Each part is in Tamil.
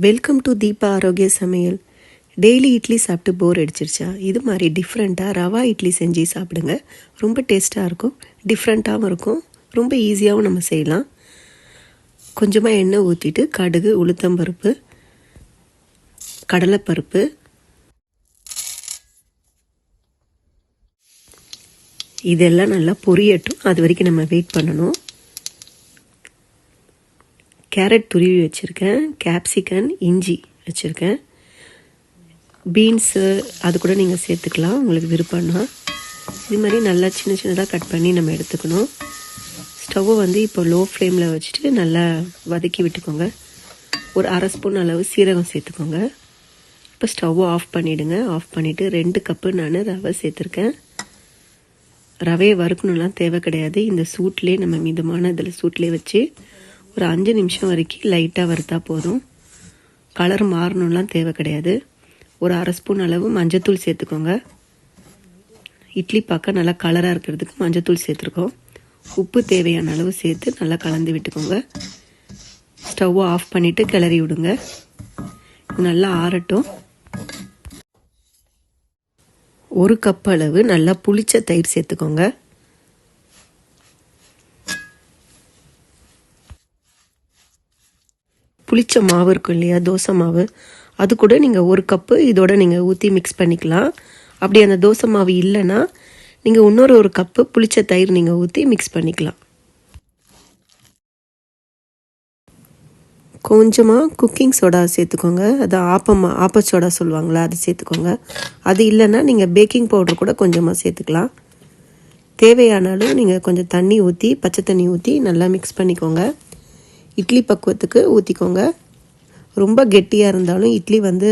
வெல்கம் டு தீபா ஆரோக்கிய சமையல் டெய்லி இட்லி சாப்பிட்டு போர் அடிச்சிருச்சா? இது மாதிரி டிஃப்ரெண்ட்டாக ரவா இட்லி செஞ்சு சாப்பிடுங்க. ரொம்ப டேஸ்ட்டாக இருக்கும். டிஃப்ரெண்ட்டாகவும் இருக்கும். ரொம்ப ஈஸியாகவும் நம்ம செய்யலாம். கொஞ்சமாக எண்ணெய் ஊற்றிட்டு கடுகு உளுத்தம்பருப்பு கடலைப்பருப்பு. இதெல்லாம் நல்லா பொரியட்டும். அது வரைக்கும் நம்ம வெயிட் பண்ணணும். கேரட் துருவி வச்சுருக்கேன். கேப்சிகன் இஞ்சி வச்சுருக்கேன். பீன்ஸு அது கூட நீங்கள் சேர்த்துக்கலாம். உங்களுக்கு விருப்பம்னா. இது மாதிரி நல்லா சின்ன சின்னதாக கட் பண்ணி நம்ம எடுத்துக்கணும். ஸ்டவ்வை வந்து இப்போ லோ ஃப்ளேமில் வச்சுட்டு நல்லா வதக்கி விட்டுக்கோங்க. ஒரு அரை ஸ்பூன் அளவு சீரகம் சேர்த்துக்கோங்க. இப்போ ஸ்டவ்வை ஆஃப் பண்ணிவிடுங்க ஆஃப் பண்ணிவிட்டு ரெண்டு கப்பு நான் ரவை சேர்த்துருக்கேன். ரவையை வறுக்கணும்லாம் தேவை கிடையாது. இந்த சூட்லேயே நம்ம மிதமான இதில் சூட்லேயே வச்சு ஒரு அஞ்சு நிமிஷம் வரைக்கும் லைட்டாக வறுத்தா போதும். கலர் மாறணும்லாம் தேவை கிடையாது. ஒரு அரை ஸ்பூன் அளவு மஞ்சத்தூள் சேர்த்துக்கோங்க. இட்லி பார்க்க நல்லா கலராக இருக்கிறதுக்கு மஞ்சத்தூள் சேர்த்துருக்கோம். உப்பு தேவையான அளவு சேர்த்து நல்லா கலந்து விட்டுக்கோங்க. ஸ்டவ்வை ஆஃப் பண்ணிவிட்டு கிளறி விடுங்க. நல்லா ஆறட்டும். ஒரு கப் அளவு நல்லா புளிச்ச தயிர் சேர்த்துக்கோங்க. புளிச்ச மாவு இருக்கும் இல்லையா? தோசை மாவு. அது கூட நீங்கள் ஒரு கப்பு இதோட நீங்கள் ஊற்றி மிக்ஸ் பண்ணிக்கலாம். அப்படி அந்த தோசை மாவு இல்லைன்னா நீங்கள் இன்னொரு ஒரு கப்பு புளிச்ச தயிர் நீங்கள் ஊற்றி மிக்ஸ் பண்ணிக்கலாம். கொஞ்சமாக குக்கிங் சோடா சேர்த்துக்கோங்க. அது ஆப்பமா ஆப்ப சோடா சொல்லுவாங்களா அது சேர்த்துக்கோங்க. அது இல்லைன்னா நீங்கள் பேக்கிங் பவுடர் கூட கொஞ்சமாக சேர்த்துக்கலாம். தேவையானாலும் நீங்கள் கொஞ்சம் தண்ணி ஊற்றி பச்சை தண்ணி ஊற்றி நல்லா மிக்ஸ் பண்ணிக்கோங்க. இட்லி பக்குவத்துக்கு ஊற்றிக்கோங்க ரொம்ப கெட்டியாக இருந்தாலும் இட்லி வந்து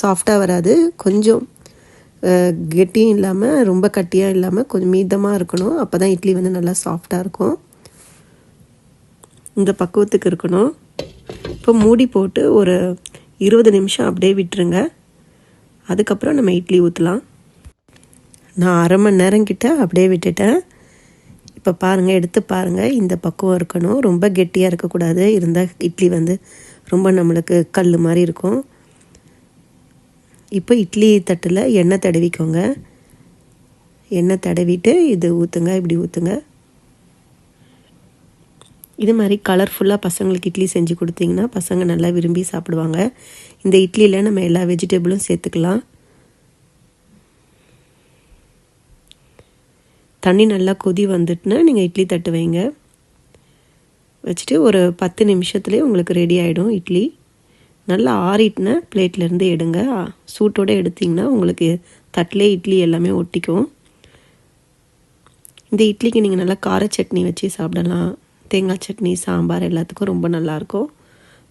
சாஃப்டாக வராது. கொஞ்சம் கெட்டியும் இல்லாமல் ரொம்ப கட்டியாக இல்லாமல் கொஞ்சம் மீதமாக இருக்கணும். அப்போ தான் இட்லி வந்து நல்லா சாஃப்டாக இருக்கும். இந்த பக்குவத்துக்கு இருக்கணும். இப்போ மூடி போட்டு ஒரு இருபது நிமிஷம் அப்படியே விட்டுருங்க. அதுக்கப்புறம் நம்ம இட்லி ஊற்றலாம் நான் அரை மணி நேரம் கிட்ட அப்படியே விட்டுட்டேன். இப்போ பாருங்கள் எடுத்து பாருங்கள் இந்த பக்குவம் இருக்கணும். ரொம்ப கெட்டியாக இருக்கக்கூடாது. இருந்தால் இட்லி வந்து ரொம்ப நம்மளுக்கு கல் மாதிரி இருக்கும். இப்போ இட்லி தட்டில் எண்ணெய் தடவிக்கோங்க. எண்ணெய் தடவிட்டு இது ஊற்றுங்க இப்படி ஊற்றுங்க இது மாதிரி கலர்ஃபுல்லாக பசங்களுக்கு இட்லி செஞ்சு கொடுத்தீங்கன்னா பசங்க நல்லா விரும்பி சாப்பிடுவாங்க. இந்த இட்லியில் நம்ம எல்லா வெஜிடபிளும் சேர்த்துக்கலாம். தண்ணி நல்லா கொதி வந்துட்டுனா நீங்கள் இட்லி தட்டு வைங்க. வச்சுட்டு ஒரு பத்து நிமிஷத்துலேயே உங்களுக்கு ரெடி ஆகிடும் இட்லி. நல்லா ஆறிட்டுனா பிளேட்லேருந்து எடுங்க. சூட்டோடு எடுத்திங்கன்னா உங்களுக்கு தட்டிலே இட்லி எல்லாமே ஒட்டிக்கும். இந்த இட்லிக்கு நீங்கள் நல்லா கார சட்னி வச்சு சாப்பிடலாம். தேங்காய் சட்னி சாம்பார் எல்லாத்துக்கும் ரொம்ப நல்லாயிருக்கும்.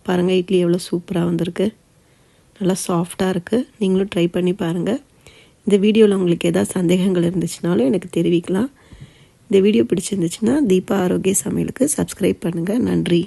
பாருங்கள் இட்லி எவ்வளோ சூப்பராக வந்திருக்கு. நல்லா சாஃப்டாக இருக்குது நீங்களும் ட்ரை பண்ணி பாருங்கள் இந்த வீடியோவில் உங்களுக்கு எதாவது சந்தேகங்கள் இருந்துச்சுனாலும் எனக்கு தெரிவிக்கலாம். இந்த வீடியோ பிடிச்சிருந்துச்சுன்னா தீபா ஆரோக்கிய சமையலுக்கு சப்ஸ்கிரைப் பண்ணுங்கள் நன்றி.